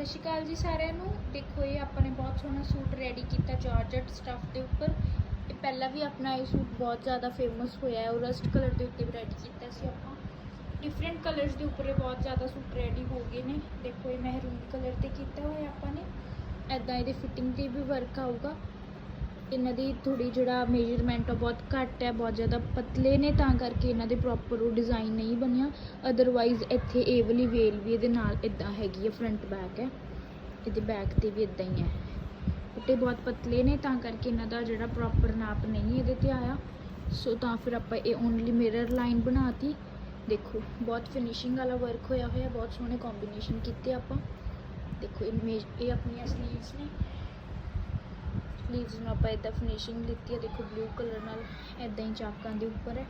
ਸਤਿ ਸ਼੍ਰੀ ਅਕਾਲ ਜੀ ਸਾਰਿਆਂ ਨੂੰ। ਦੇਖੋ ਇਹ ਆਪਾਂ ਨੇ ਬਹੁਤ ਸੋਹਣਾ ਸੂਟ ਰੈਡੀ ਕੀਤਾ ਜਾਰਜਟ ਸਟੱਫ ਦੇ ਉੱਪਰ। ਇਹ ਪਹਿਲਾਂ ਵੀ ਆਪਣਾ ਇਹ ਸੂਟ ਬਹੁਤ ਜ਼ਿਆਦਾ ਫੇਮਸ ਹੋਇਆ ਹੈ। ਉਹ ਰਸਟ ਕਲਰ ਦੇ ਉੱਤੇ ਰੈਡੀ ਕੀਤਾ ਸੀ ਆਪਾਂ। ਡਿਫਰੈਂਟ ਕਲਰਸ ਦੇ ਉੱਪਰ ਬਹੁਤ ਜ਼ਿਆਦਾ ਸੂਟ ਰੈਡੀ ਹੋ ਗਏ ਨੇ। ਦੇਖੋ ਇਹ ਮਹਿਰੂਨ ਕਲਰ ਤੇ ਕੀਤਾ ਹੋਇਆ ਆਪਾਂ ਨੇ। ਐਦਾਂ ਇਹਦੇ ਫਿਟਿੰਗ ਤੇ ਵੀ ਵਰਕ ਆਊਗਾ। ਇਹਨਾਂ ਦੀ ਥੋੜੀ ਜਿਹੜਾ ਮੇਜਰਮੈਂਟ ਆ ਬਹੁਤ ਘੱਟ ਹੈ, ਬਹੁਤ ਜ਼ਿਆਦਾ ਪਤਲੇ ਨੇ, ਤਾਂ ਕਰਕੇ ਇਹਨਾਂ ਦੇ ਪ੍ਰੋਪਰ ਉਹ ਡਿਜ਼ਾਈਨ ਨਹੀਂ ਬਣਿਆ। ਅਦਰਵਾਈਜ਼ ਇੱਥੇ ਇਹ ਵਾਲੀ ਵੇਲ ਵੀ ਇਹਦੇ ਨਾਲ ਇਦਾਂ ਹੈਗੀ ਹੈ ਫਰੰਟ ਬੈਕ ਹੈ। ਇਹਦੇ ਬੈਕ ਤੇ ਵੀ ਇਦਾਂ ਹੀ ਹੈ। ਬੁੱਟੇ ਬਹੁਤ ਪਤਲੇ ਨੇ, ਤਾਂ ਕਰਕੇ ਇਹਨਾਂ ਦਾ ਜਿਹੜਾ ਪ੍ਰੋਪਰ ਨਾਪ ਨਹੀਂ ਇਹਦੇ ਤੇ ਆਇਆ। ਸੋ ਤਾਂ ਫਿਰ ਆਪਾਂ ਇਹ ਓਨਲੀ ਮਿਰਰ ਲਾਈਨ ਬਣਾਤੀ। ਦੇਖੋ, ਬਹੁਤ ਫਿਨਿਸ਼ਿੰਗ ਵਾਲਾ ਵਰਕ ਹੋਇਆ ਹੋਇਆ, ਬਹੁਤ ਸੋਹਣੇ ਕੰਬੀਨੇਸ਼ਨ ਕੀਤੇ ਆਪਾਂ। ਦੇਖੋ ਇਮੇਜ ਇਹ ਆਪਣੀਆਂ ਸਲੀਵਸ ਨੇ। ਸਲੀਵਸ ਨੂੰ ਆਪਾਂ ਇਦਾਂ ਫਿਨਿਸ਼ਿੰਗ ਦਿੱਤੀ ਹੈ ਦੇਖੋ ਬਲੂ ਕਲਰ ਨਾਲ ਇਦਾਂ ਹੀ ਚਾਕਾਂ ਦੇ ਉੱਪਰ ਹੈ।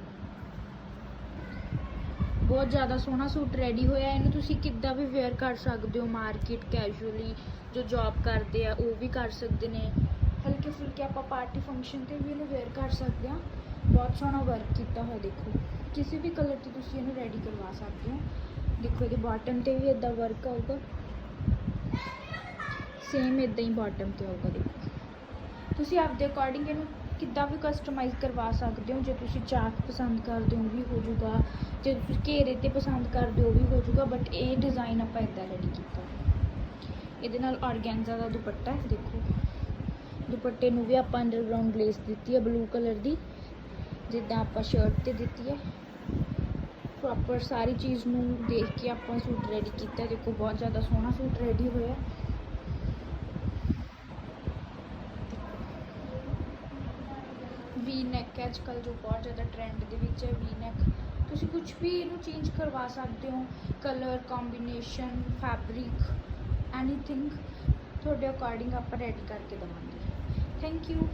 ਬਹੁਤ ਜ਼ਿਆਦਾ ਸੋਹਣਾ ਸੂਟ ਰੈਡੀ ਹੋਇਆ, ਇਹਨੂੰ ਤੁਸੀਂ ਕਿੱਦਾਂ ਵੀ ਵੇਅਰ ਕਰ ਸਕਦੇ ਹੋ ਮਾਰਕੀਟ ਕੈਜੂਅਲੀ ਜੋ ਜੌਬ ਕਰਦੇ ਆ, ਉਹ ਵੀ ਕਰ ਸਕਦੇ ਨੇ। ਹਲਕੇ ਫੁਲਕੇ ਆਪਾਂ ਪਾਰਟੀ ਫੰਕਸ਼ਨ ਤੇ ਵੀ ਇਹਨੂੰ ਵੇਅਰ ਕਰ ਸਕਦੇ ਆ ਬਹੁਤ ਸੋਹਣਾ ਵਰਕ ਕੀਤਾ ਹੋਇਆ, ਦੇਖੋ। ਕਿਸੇ ਵੀ ਕਲਰ ਤੇ ਤੁਸੀਂ ਇਹਨੂੰ ਰੈਡੀ ਕਰਵਾ ਸਕਦੇ ਹੋ। ਦੇਖੋ, ਇਹਦੇ ਬਾਟਮ ਤੇ ਵੀ ਇਦਾਂ ਵਰਕ ਆਊਗਾ। ਸੇਮ ਇਦਾਂ ਹੀ ਬਾਟਮ ਤੇ ਆਊਗਾ, ਦੇਖੋ। ਤੁਸੀਂ ਆਪਦੇ ਅਕੋਰਡਿੰਗ ਇਹਨੂੰ ਕਿੱਦਾਂ ਵੀ ਕਸਟਮਾਈਜ਼ ਕਰਵਾ ਸਕਦੇ ਹੋ, ਜੇ ਤੁਸੀਂ ਚਾਕ ਪਸੰਦ ਕਰਦੇ ਹੋ ਵੀ ਹੋ ਜਾਊਗਾ ਜੇ ਤੁਸੀਂ ਘੇਰੇ ਤੇ ਪਸੰਦ ਕਰਦੇ ਹੋ ਉਹ ਵੀ ਹੋ ਜਾਊਗਾ ਬਟ ਇਹ ਡਿਜ਼ਾਈਨ ਆਪਾਂ ਇਦਾਂ ਰੈਡੀ ਕੀਤਾ। ਇਹਦੇ ਨਾਲ ਆਰਗੈਂਜ਼ਾ ਦਾ ਦੁਪੱਟਾ ਹੈ, ਦੇਖੋ। ਦੁਪੱਟੇ ਨੂੰ ਵੀ ਆਪਾਂ ਅੰਡਰਗਰਾਉਂਡ ਲੇਸ ਦਿੱਤੀ ਹੈ ਬਲੂ ਕਲਰ ਦੀ। ਜਿੱਦਾਂ ਆਪਾਂ ਸ਼ਰਟ ਤੇ ਦਿੱਤੀ ਹੈ। ਪ੍ਰੋਪਰ ਸਾਰੀ ਚੀਜ਼ ਨੂੰ ਦੇਖ ਕੇ ਆਪਾਂ ਸੂਟ ਰੈਡੀ ਕੀਤਾ। ਦੇਖੋ, ਬਹੁਤ ਜ਼ਿਆਦਾ ਸੋਹਣਾ ਸੂਟ ਰੈਡੀ ਹੋਇਆ। ਵੀ ਨੈਕ ਹੈ ਅੱਜ ਕੱਲ੍ਹ ਜੋ ਬਹੁਤ ਜ਼ਿਆਦਾ ਟ੍ਰੈਂਡ ਦੇ ਵਿੱਚ ਹੈ ਵੀ ਨੈਕ ਤੁਸੀਂ ਕੁਝ ਵੀ ਇਹਨੂੰ ਚੇਂਜ ਕਰਵਾ ਸਕਦੇ ਹੋ। ਕਲਰ ਕੰਬੀਨੇਸ਼ਨ ਫੈਬਰਿਕ ਐਨੀਥਿੰਗ ਤੁਹਾਡੇ ਅਕੋਰਡਿੰਗ ਆਪਾਂ ਰੈਡੀ ਕਰਕੇ ਦੇਵਾਂਗੇ। Thank you